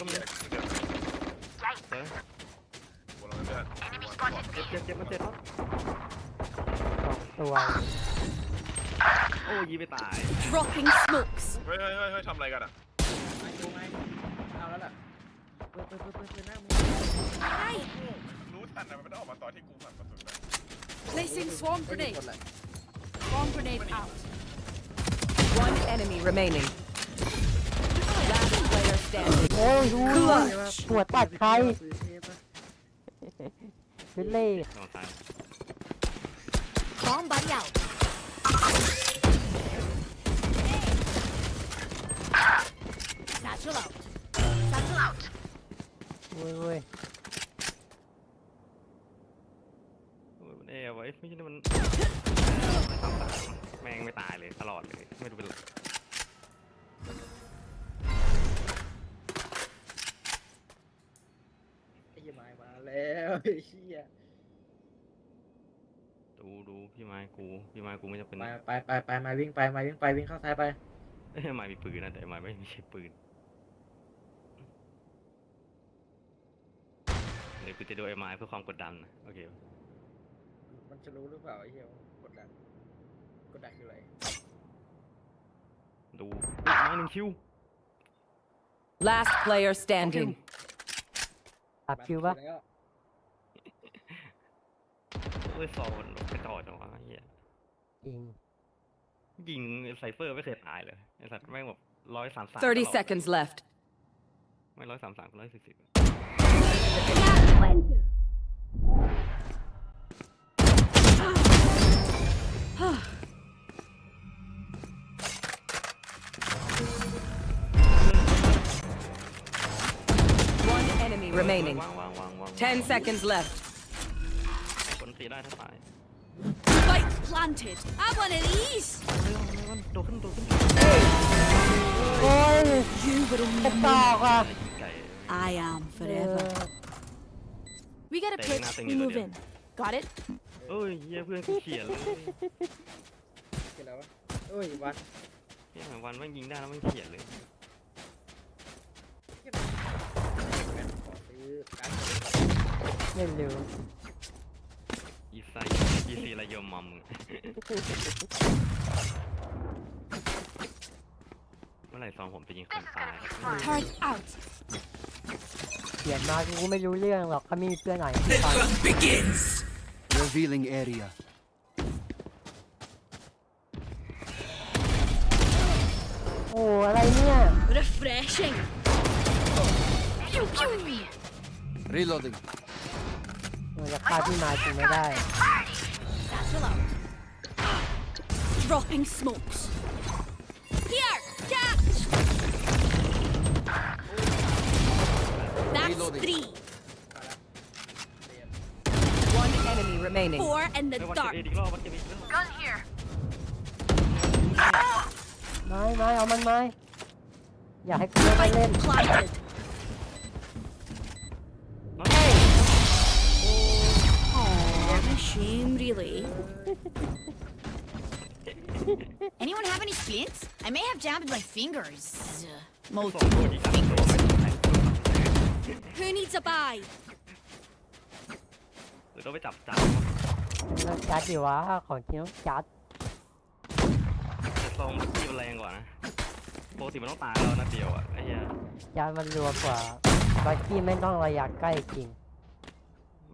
ก็มีเดี๋ยวเฮ้ยบนเราเพื่อนเจ็บเจ็บเจ็บมันเจ็บแล้วสองตัวโอ้ยีไปตาย Dropping smokes. เฮ้ยเฮ้ยเฮ้ยเฮ้ยทำอะไรกันอะไม่ดูไงเอาแล้วล่ะเปิดเปิดเปิดเปิดเปิดหน้ามึง Hey, รู้ทันนะมันไม่ได้ออกมาตอนที่กูหันประตูนะ placing swarm ไม่ได้ grenade. กดเลย Swarm grenade out. One enemy remaining. Standing. โอ้ยดูปวดตัดใครเทปอะเป็นเล่นอนตาย Bomb buddy out. เว้ยเว้ยโอ้ยมันเอวไว้ไม่ใช่นี่มันแม่งไม่ตายเลยตลอดเลยไม่รู้เป็นไร แล้วไอ้เหี้ยดูดูพี่ไม้กู พี่ไม้กูไม่จะเป็นไปไปไปไปมาวิ่งไปมาวิ่งไปวิ่งเข้าซ้ายไปเอ้ยไม้มีปืนนะแต่ไม้ไม่มีใช่ปืนเดี๋ยวกูจะดูไอ้ไม้เพื่อความกดดันนะโอเคมันจะรู้หรือเปล่าไอ้เหี้ยกดดันกดดันคืออะไรดูไม้หนึ่งคิว Last player standing. ตัดคิวปะ แล้ว เอ้ยซอมันกระจอกจังวะไอ้เหี้ยจริงยิงไซเฟอร์ไม่เคยตายเลยไอ้สัตว์แม่งแบบร้อยสามสาม30 seconds left. ไม่ร้อยสามสามร้อยสี่สิบ One enemy remaining. วางวางวางวาง10 seconds left. คนตีได้ถ้าตาย Spike planted. Have one of these. เร็วเร็วมันโดดขึ้นโดดขึ้นโอ้ย You will กระตอกอะ ไก่ I am เอ forever. อ We got a Stay pitch. in, nothing We you move do. in. Got it? เอ้ยเหี้ยเพื่อนกูเขียนเลยเสร็จแล้ววะโอ้ยวันเหี้ยวันแม่งยิงได้แล้วแม่งเขียนเลยขอซื้อการเล่นเร็ว อีไซอีซีระยมมัมมึง เมื่อไหร่ซองผมจะยิงคนตายครับ Turret out. เขียนมากูไม่รู้เรื่องหรอกเขาไม่มีเพื่อนไหนที่ฟัง Revealing area. โอ้อะไรเนี่ย Refreshing. Pew, pew. Reloading. มันจะฆ่าพี่นายกูไม่ได้ Satchel out. Dropping smokes. Here, catch. That's Reloading. three. One enemy remaining. Four in the ไม่วัดเก็บ dark. เอดีกรอบวัดเก็บอีกรอบ ไม้ไม้เอามันไม้อยากให้กูเล่นก็เล่น Spike planted. Really. Anyone have any splints? I may have jammed my fingers. Multiple fingers. Who needs a buy? หรือต้องไปจับจับต้องจัดดิวะของจริงต้องจัดแต่ซองมันตีมันแรงกว่านะปกติมันต้องตายแล้วนัดเดียวอะไอ้เหี้ยจัดมันรัวกว่าบักกี้ไม่ต้องระยะใกล้จริง เ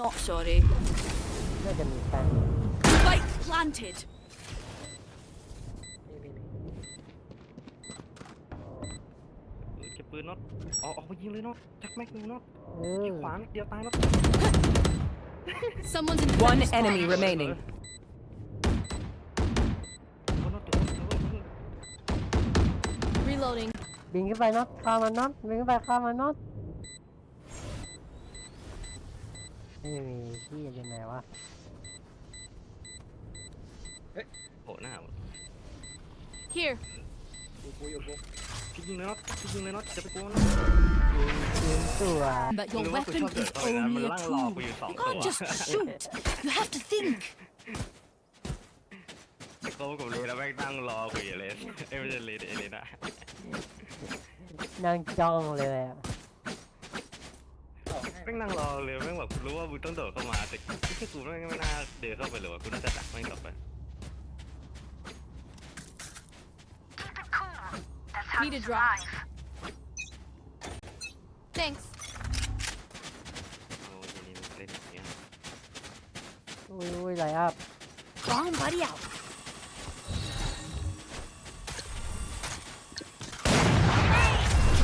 Not sorry. น่าจะมีแฟน Spike planted. นี่นี่นี่เออเก็บปืนน็อตออกออกไปยิงเลยน็อตจักแม็กหนึ่งน็อตเออยิงขวานิดเดียวตายน็อต Someone's in One front of enemy spawn. remaining. โอ้น็อตตัวน็อตตัวน็อต Reloading. บินขึ้นไปน็อตข้ามมันน็อตบินขึ้นไปข้ามมันน็อต ไม่มีที่อยู่ไหนวะโผล่หน้าหมด Here. อยู่กูอยู่กูพี่ยิงเลยน็อตพี่ยิงเลยน็อตจะไปกลัวนะยิงสวย But your รู้ว่ากู weapon ชอบเดิน is เข้าไปนะมัน only a ลั่งรอ tool. กูอยู่สอง You ตัว can't just shoot. You have to think. เขากับเลยแล้วแม่งนั่งรอกูอยู่เลยเอ้ยไม่ใช่เลยเอเลน่านั่งจ้องเลยอะต่อให้ แม่งนั่งรอเลยแม่งแบบรู้ว่ามึงต้องโดดเข้ามาแต่แค่กูแม่งไม่น่าเดินเข้าไปเลยว่ะกูน่าจะดักแม่งกลับไป Need a drop. Thanks. โอ้ยนี่มันเล่นอย่างเงี้ยอุ้ยอุ้ยไรอัพ Bomb buddy out.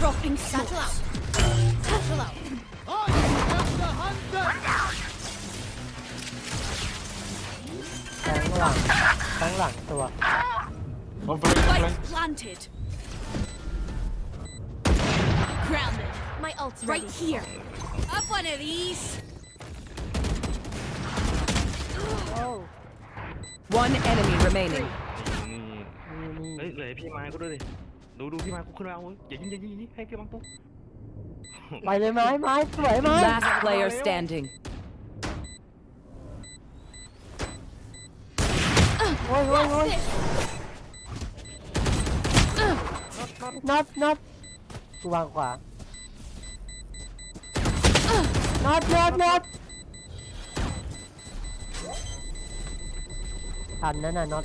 Dropping satchel out. Satchel out. ข้างหลังข้างหลังตัว Spike planted. Grounded. My ult's right here. Up one of these. โอ้ One enemy remaining. นี่นี่นี่เฮ้ยเลยพี่ไม้กูด้วยดิ ดูดูพี่ไม้กูขึ้นมาเอาอย่ายิงอย่ายิงอย่ายิงให้พี่ไม้กู ไปเลยไม้ไม้สวยไหม Last player standing. โอ้ยโอ้ยโอ้ยน็อตน็อตกูวางขวาน็อตน็อตน็อตทันนั่นน่ะน็อต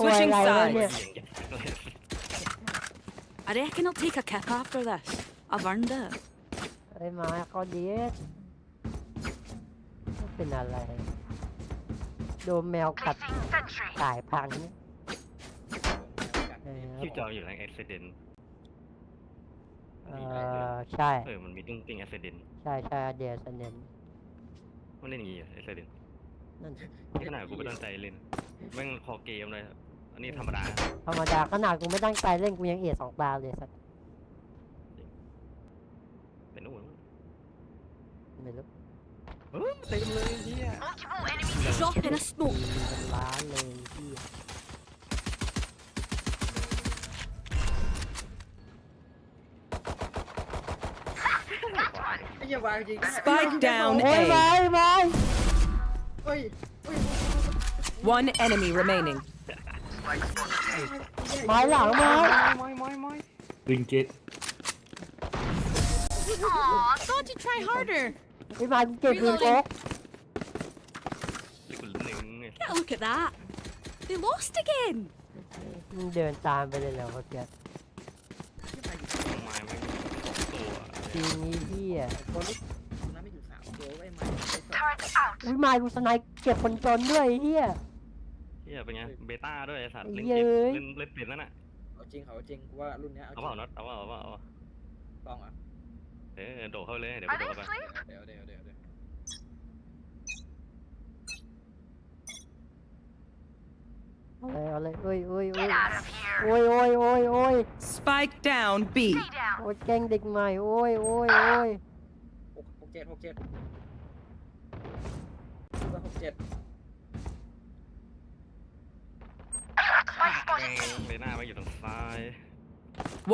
Switching อะไรวะ sides. เนี่ย I reckon I'll take a kip after this. I've earned it. ไอ้ไม้เขาดีไม่เป็นอะไร โดนแมวกัดตายพังเนี่ยเออคิวจออยู่แรงเอ็กซิเดนเออใช่ เออ มันมีติ้งติ้งเอ็กซิเดนใช่ใช่เดียสเนนมันเล่นอย่างงี้เอ็กซิเดนนั่นนี่ขนาดกูไม่ตั้งใจเล่นแม่งคอเกมเลย อันนี้ธรรมดาธรรมดาขนาดกูไม่ตั้งใจเล่นกูยังเอสองบาเลยสักเป็นนู่นไม่รู้เออเต็มเลยเฮีย Drop in a smoke. มีเป็นล้านเลยที่ไอ้เหี้ยวางจริง Spike down โอ้ยไม้ A. ไม้เฮ้ย One enemy remaining. ไม้หลังไม้ Trinket. Aw, thought you'd try harder. ไอ้ไม้กูเก็บปืนโก๊กกูหนึ่งไง Get a look at that. They lost again. มึงเดินตามไปเลยเหรอเมื่อกี้ไม้แม่งตัวทีนี้พี่อะตัวลูกน้ำไม่อยู่สามตัวไอ้ไม้ไอ้สองอุ้ยไม้กูสไนป์เก็บคนจนด้วยไอ้เฮีย เฮียเป็นไงเบต้าด้วยไอ้สัตว์เล่นเย้เกมยเล่นเล่นเปลี่ยนแล้วน่ะเอาจริงเอาจริงกูว่ารุ่นเนี้ยเอาเอาจเปริล่างน็อตเอาเปล่าเอาเปล่าเอาเปล่าลองอะเออโดดเข้าไปเลยเดี๋ยวไปโดดเข้าไปเดี๋ยวเดี๋ยวเดี๋ยวเดี๋ยวเอาเลยเอาเลยอุ้ยอุ้ยอุ้ยโอ้ยโอ้ยโอ้ยโอ้ย Spike down B. โอ้ยแกล้งเด็กใหม่โอ้ยโอ้ยโอ้ยหกหกเจ็ดหกเจ็ดว่าหกเจ็ด เบต้าไม่อยู่ทางซ้าย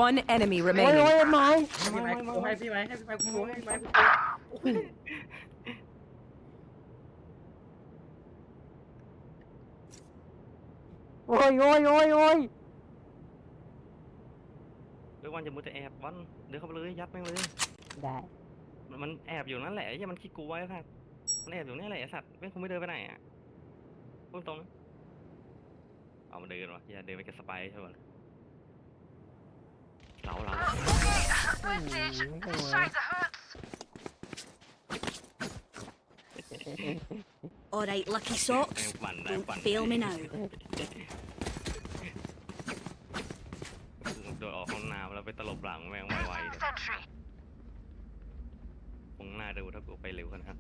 One enemy โอ้ย remaining. โอ้ยไม้ให้พี่ไม้กูให้พี่ไม้ให้พี่ไม้กูโกงให้พี่ไม้กูโกงโอ้โหโอ้ยโอ้ยโอ้ยโอ้ยเรื่องวันจะมุดจะแอบวันเดินเข้าไปเลยยัดแม่งเลยได้มันมันแอบอยู่นั่นแหละไอ้เหี้ยมันขี้กลัวไอ้สัตว์มันแอบอยู่นี่แหละไอ้สัตว์ไม่คงไม่เดินไปไหนอะพูดตรงนะ เอามาเดินวะเหี้ยเดินไปกับสไปร์ใช่ไหมเราเราอืมไม่เป็นไร All right, lucky แม่ง socks. ปั่นได้ Don't ปั่น fail me now. โดดออกห้องน้ำแล้วไปตลบหลังแม่งไวๆเลยคงน่าดูถ้ากูไปเร็วขนาดนั้น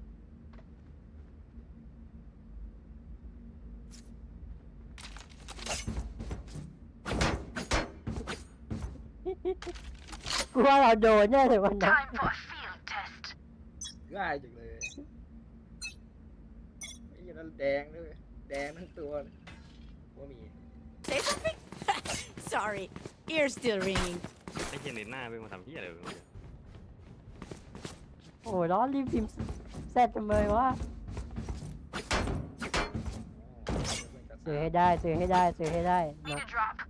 กูว่าเราโดนแน่เลยวันนั้นง่ายจังเลยไอ้เหี้ยนั่นแดงด้วยแดงทั้งตัวเลยว่ามี Say something? Sorry, ears still ringing. ไอ้เหี้ยเน็ตหน้าไปมาทำเหี้ยอะไรวะโอ้ยร้อนรีบพิมพ์แซดจังเลยว่าซื้อให้ได้ซื้อให้ได้ซื้อให้ได้เนาะเทียบ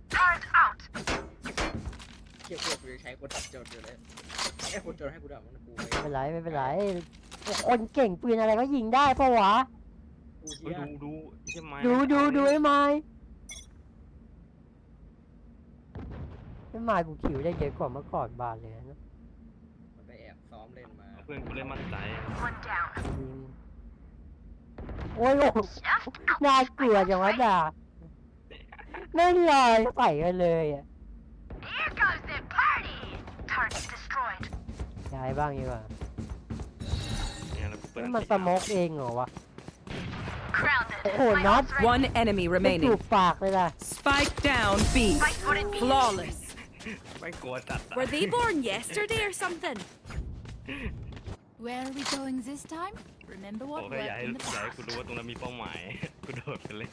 เทียบกูจะใช้คนจนอยู่เลยไอ้คนจนให้กูด่ามันกูไม่เป็นไรไม่เป็นไรคนเก่งปืนอะไรก็ยิงได้ปะวะกูเฮ้เฮียยดูดูไอ้เหี้ยไม้ดูดูดูไอ้ไอ้ไม้ไอ้ไม้กูขิวได้เยอะกว่าเมื่อก่อนบานเลยนะมันไปแอบซ้อมเล่นมาเพื่อนกูเล่นมั่นใจอืมโอ้ยโอ้ยน่ากลัวจังวะด่าไม่ลอยใส่กันเลยอะ ย้ายบ้างดีกว่าเนี่ยแล้วกูเปิดนี่อัมันติสโมกเองเหรอวะ โอ้โหน็อต One enemy ไม่จู remaining. บปากเลยล่ะ Spike down B. Flawless. ไม่กลัวจัดอะ Were they born yesterday or something? Where are we going this time? Remember โอ้ what แค่ worked อยากให้ in the อยากให้ past. กูรู้ว่าตรงนั้นมีเป้าหมาย กูโดดไปเลย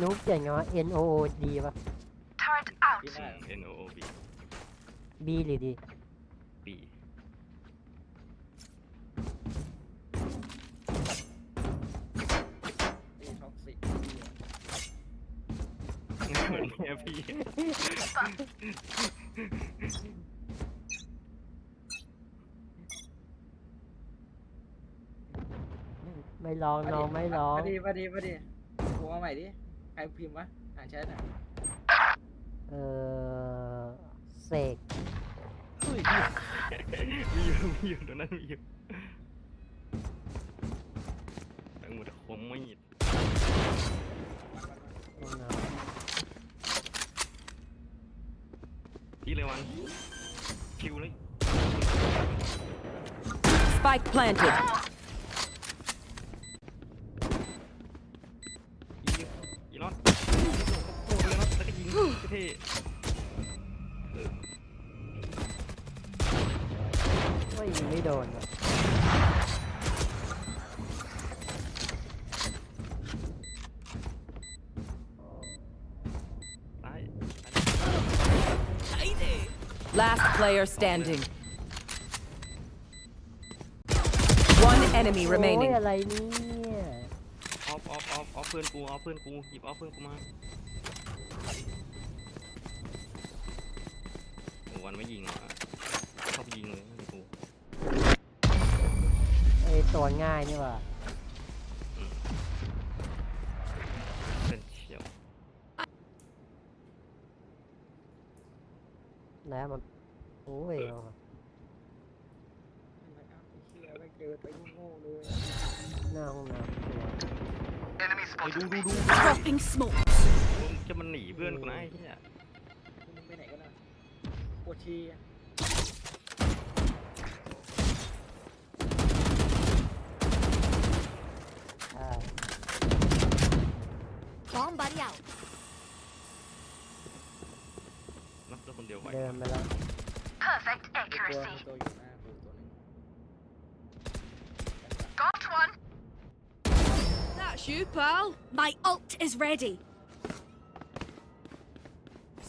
นุ๊กเจ๋งไงวะ N O O D ป่ะพี่หน้า N O O B B หรือ D อนเนี่ยพี่ ไม่ลองน้องไม่ลอง มาดีมาดีมาดีกูเอาใหม่ดิ ใครพิมพ์วะ อ่านแชทอะเออเสกมีอยู่มีอยู่ตรงนั้นมีอยู่ตั้งมือคมมีดเอาหน่อย พี่เลยวันคิวเลย Spike planted. อีอีน็อตโอ้โหเลยน็อตแล้วก็ยิงเท่ไม่ยิงไม่โดนว่ะ ๆตาย Tidy. Last player standing. One enemy โอ้ย remaining. อะไรเนี่ย ออฟออฟออฟออฟเพื่อนกูออฟเพื่อนกูหยิบออฟเพื่อนกูมาโอ้วันไม่ยิงเหรอชอบยิงเลยกู ไอ้ตัวง่ายนี่ว่ะ ตัวมีตัวอยู่หน้ากูตัวหนึง That's you, pal. My ult is ready.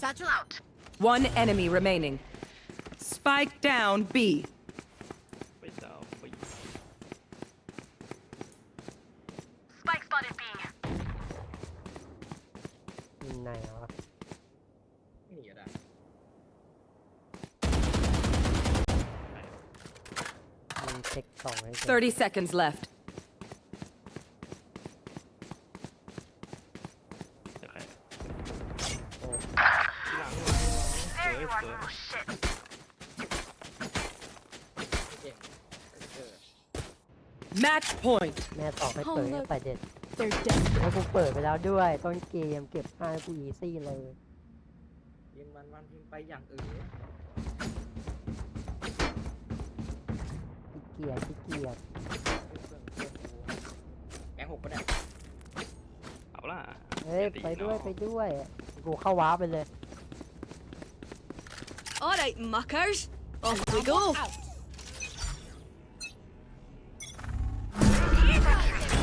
Satchel out. One enemy remaining. Spike down B. ไปเจ้าไป อยู่ไหนวะ งเออ Match point. แม่สองให้เปิดให้ไปเด็ด They're dead. แล้วกูเปิดไปแล้วด้วยต้นเกมเก็บห้ากูอีซี่เลย ยิงมันมันยิงไปอย่างอื่น กียจขี้เกียจเพื่อนเพื่อนกูแกงหกปะเนี่ยเอาล่ะเฮ้ยตีไปด้วยเนาะไปด้วยกูเข้าว้าร์ปไปเลย All right, muckers. Off we go.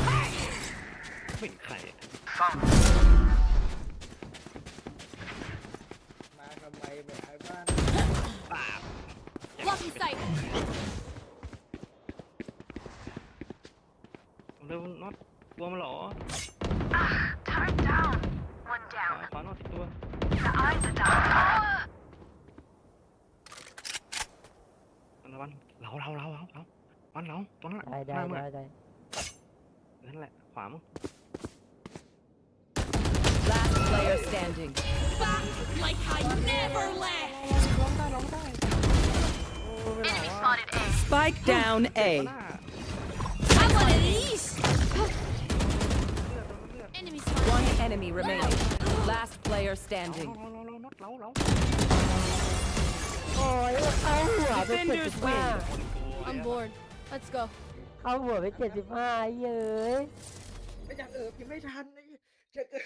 ไม่เห็นใคร มาทำไมแบบไอ้บ้าน ปาบ Lucky sight. เร็วน็อตตัวมันเหรอขวาขวานอตอีกตัวมันวันเราเราเราเราเราวันเราตัวนั้นได้ได้หน้ามึงได้อะได้นั่นแหละขวามึง Last player standing. Back like I never left. Spike down ตัว A. หน้า Have One enemy remaining. Last player standing. เราเราเราน็อตเราเราโอ้ยเข้าหัวไปเจ็ด Defenders สิบห้า win. I'm bored. Let's go. เข้าหัวไปเจ็ดสิบห้าเย้ย ไม่อยากเออพิมพ์ไม่ทันไอ้เจะเกิด